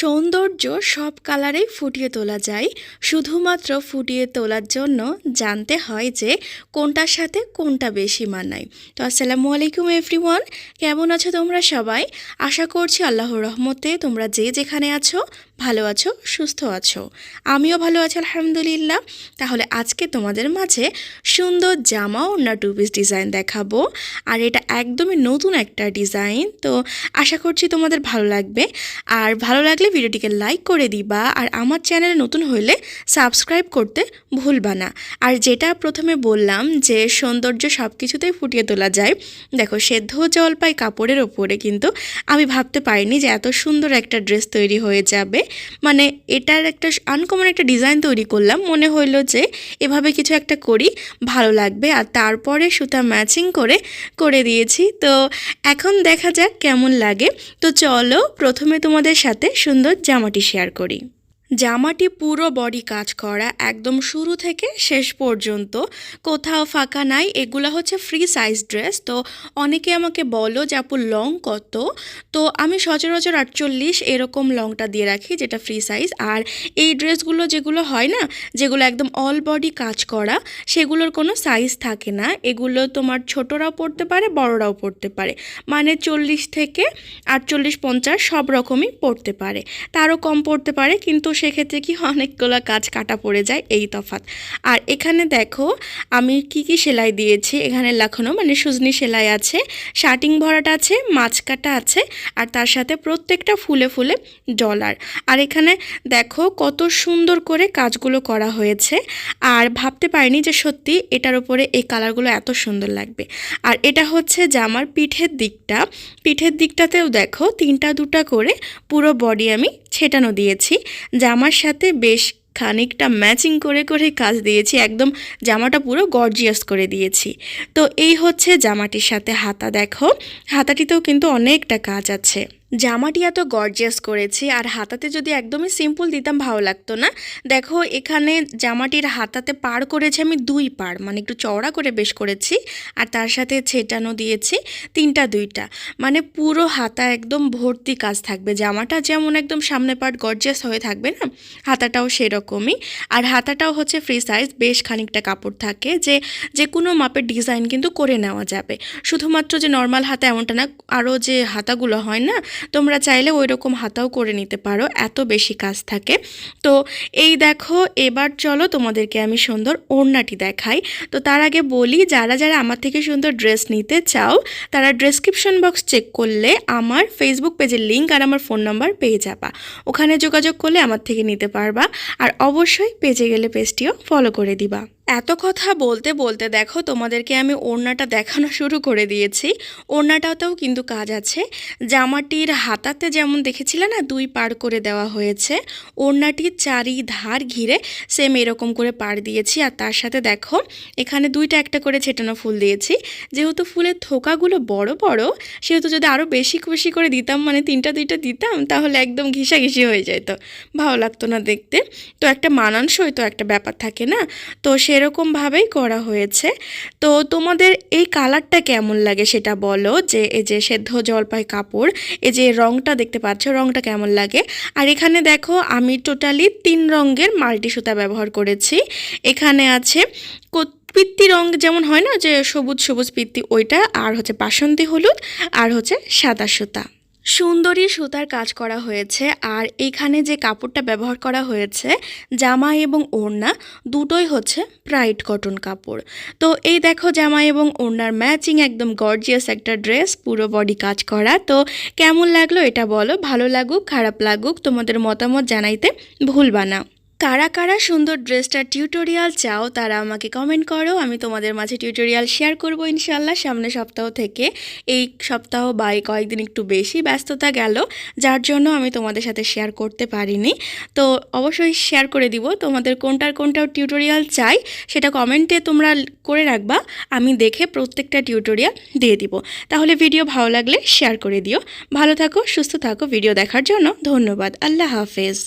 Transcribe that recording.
সৌন্দর্য সব কালারেই ফুটিয়ে তোলা যায়। শুধুমাত্র ফুটিয়ে তোলার জন্য জানতে হয় যে কোনটার সাথে কোনটা বেশি মানায়। তো আসসালামু আলাইকুম এভরিওয়ান, কেমন আছো তোমরা সবাই? আশা করছি আল্লাহর রহমতে তোমরা যে যেখানে আছো ভালো আছো, সুস্থ আছো? আমিও ভালো আছি, আলহামদুলিল্লাহ। তাহলে আজকে তোমাদের মাঝে সুন্দর জামা ওড়না টু পিস ডিজাইন দেখাবো। আর এটা একদমই নতুন একটা ডিজাইন তো আশা করছি তোমাদের ভালো লাগবে। আর ভালো লাগলে ভিডিওটিকে লাইক করে দিবা, আর আমার চ্যানেলে নতুন হলে সাবস্ক্রাইব করতে ভুলবা না। আর যেটা প্রথমে বললাম যে সৌন্দর্য সব কিছুতেই ফুটিয়ে তোলা যায়, দেখো সেদ্ধ জলপাই কাপড়ের ওপরে কিন্তু আমি ভাবতে পারিনি যে এত সুন্দর একটা ড্রেস তৈরি হয়ে যাবে। মানে এটার একটা আনকমন একটা ডিজাইন তৈরি করলাম। মনে হইল যে এভাবে কিছু একটা করি, ভালো লাগবে। আর তারপরে সুতা ম্যাচিং করে করে দিয়েছি। তো এখন দেখা যাক কেমন লাগে। তো চলো প্রথমে তোমাদের সাথে সুন্দর জামাটি শেয়ার করি। জামাটি পুরো বডি কাজ করা, একদম শুরু থেকে শেষ পর্যন্ত। কোথাও ফাঁকা নাই, এগুলো হচ্ছে ফ্রি সাইজ ড্রেস তো অনেকে আমাকে বলো যে, আপু লং কত? তো আমি সচরাচর আটচল্লিশ এরকম লংটা দিয়ে রাখি, যেটা ফ্রি সাইজ আর এই ড্রেসগুলো যেগুলো হয় না, যেগুলো একদম অল বডি কাজ করা, সেগুলোর কোনো সাইজ থাকে না। এগুলো তোমার ছোটরাও পড়তে পারে, বড়রাও পড়তে পারে। মানে চল্লিশ থেকে আটচল্লিশ পঞ্চাশ সব রকমই পড়তে পারে। তারও কম পড়তে পারে, কিন্তু সেক্ষেত্রে কি অনেকগুলো কাজ কাটা পড়ে যায় এই তফাৎ। আর এখানে দেখো, আমি কি কি সেলাই দিয়েছি, এখানে লাখানো মানে সুজনি সেলাই আছে, শার্টিং ভরাটা আছে, মাছ কাটা আছে, আর তার সাথে প্রত্যেকটা ফুলে ফুলে ডলার। আর এখানে দেখো কত সুন্দর করে কাজগুলো করা হয়েছে, আর ভাবতে পারিনি যে সত্যি এটার উপরে এই কালারগুলো এত সুন্দর লাগবে। আর এটা হচ্ছে জামার পিঠের দিকটা, পিঠের দিকটাতেও দেখো তিনটা দুটা করে পুরো বডি আমি ছেটানো দিয়েছি। জামার সাথে বেশ খানিকটা ম্যাচিং করে করে কাজ দিয়েছি। একদম জামাটা পুরো গর্জিয়াস করে দিয়েছি। তো এই হচ্ছে জামাটির সাথে হাতা। দেখো, হাতাটিতেও কিন্তু অনেকটা কাজ আছে। জামাটি এত গর্জিয়াস করেছি, আর হাতাতে যদি একদমই সিম্পল দিতাম ভালো লাগতো না। দেখো, এখানে জামাটির হাতাতে পার করেছি আমি দুই পার মানে একটু চওড়া করে বেশ করেছি, আর তার সাথে ছেটানো দিয়েছি তিনটা দুইটা। মানে পুরো হাতা একদম ভর্তি কাজ থাকবে, জামাটা যেমন একদম সামনে পার্ট গর্জিয়াস হয়ে থাকবে না, হাতাটাও সেরকমই। আর হাতাটাও হচ্ছে ফ্রি সাইজ বেশ খানিকটা কাপড় থাকে, যে যে কোনো মাপের ডিজাইন কিন্তু করে নেওয়া যাবে। শুধুমাত্র যে নর্মাল হাতা এমনটা না, আরও যে হাতাগুলো হয় না তোমরা চাইলে ওই রকম হাতাও করে নিতে পারো, এত বেশি কাজ থাকে। তো এই দেখো, এবার চলো তোমাদেরকে আমি সুন্দর ওড়নাটি দেখাই। তো তার আগে বলি, যারা যারা আমার থেকে সুন্দর ড্রেস নিতে চাও, তারা ডেসক্রিপশন বক্স চেক করলে আমার ফেসবুক পেজের লিঙ্ক আর আমার ফোন নাম্বার পেয়ে যাবা। ওখানে যোগাযোগ করলে আমার থেকে নিতে পারবা। আর অবশ্যই পেজে গেলে পেজটিও ফলো করে দিবা। এত কথা বলতে বলতে দেখো তোমাদেরকে আমি ওড়নাটা দেখানো শুরু করে দিয়েছি। ওড়নাটাতেও কিন্তু কাজ আছে। জামাটির হাতাতে যেমন দেখেছিলে না দুই পার করে দেওয়া হয়েছে। ওড়নাটির চারি ধার ঘিরে সেম এরকম করে পার দিয়েছি। আর তার সাথে দেখো, এখানে দুইটা একটা করে ছেটানো ফুল দিয়েছি। যেহেতু ফুলের থোকাগুলো বড় বড়, সেহেতু যদি আরও বেশি খুশি করে দিতাম মানে তিনটা দুইটা দিতাম, তাহলে একদম ঘিসাঘিসি হয়ে যেত ভালো লাগতো না দেখতে। তো একটা মানানসই তো একটা ব্যাপার থাকে না। তো সে সেরকমভাবেই করা হয়েছে। তো তোমাদের এই কালারটা কেমন লাগে সেটা বলো, যে এই যে সেদ্ধ জলপাই কাপড়, এই যে রংটা দেখতে পাচ্ছ, রংটা কেমন লাগে? আর এখানে দেখো, আমি টোটালি তিন রঙের মাল্টি সুতা ব্যবহার করেছি। এখানে আছে পিত্তি রং যেমন হয় না, যে সবুজ সবুজ পিত্তি, ওইটা, আর হচ্ছে বাসন্তী হলুদ, আর হচ্ছে সাদা সুতা। সুন্দরী সুতার কাজ করা হয়েছে আর এখানে যে কাপড়টা ব্যবহার করা হয়েছে জামা এবং ওড়না, দুটোই হচ্ছে প্রাইড কটন কাপড়। তো এই দেখো জামা এবং ওড়নার ম্যাচিং একদম গর্জিয়াস একটা ড্রেস পুরো বডি কাজ করা। তো কেমন লাগল এটা বলো? ভালো লাগুক, খারাপ লাগুক, তোমাদের মতামত জানাইতে ভুলবা না। কারা কারা সুন্দর ড্রেসটার টিউটোরিয়াল চাও তারা আমাকে কমেন্ট করো, আমি তোমাদের মাঝে টিউটোরিয়াল শেয়ার করব ইনশাল্লাহ সামনে সপ্তাহ থেকে এই সপ্তাহ বা এই কয়েকদিন একটু বেশি ব্যস্ততা গেল, যার জন্য আমি তোমাদের সাথে শেয়ার করতে পারিনি। তো অবশ্যই শেয়ার করে দিব, তোমাদের কোনটার কোনটার টিউটোরিয়াল চাই সেটা কমেন্টে তোমরা করে রাখবা, আমি দেখে প্রত্যেকটা টিউটোরিয়াল দিয়ে দিব। তাহলে ভিডিও ভালো লাগলে শেয়ার করে দিও। ভালো থাকো, সুস্থ থাকো ভিডিও দেখার জন্য ধন্যবাদ। আল্লাহ হাফেজ।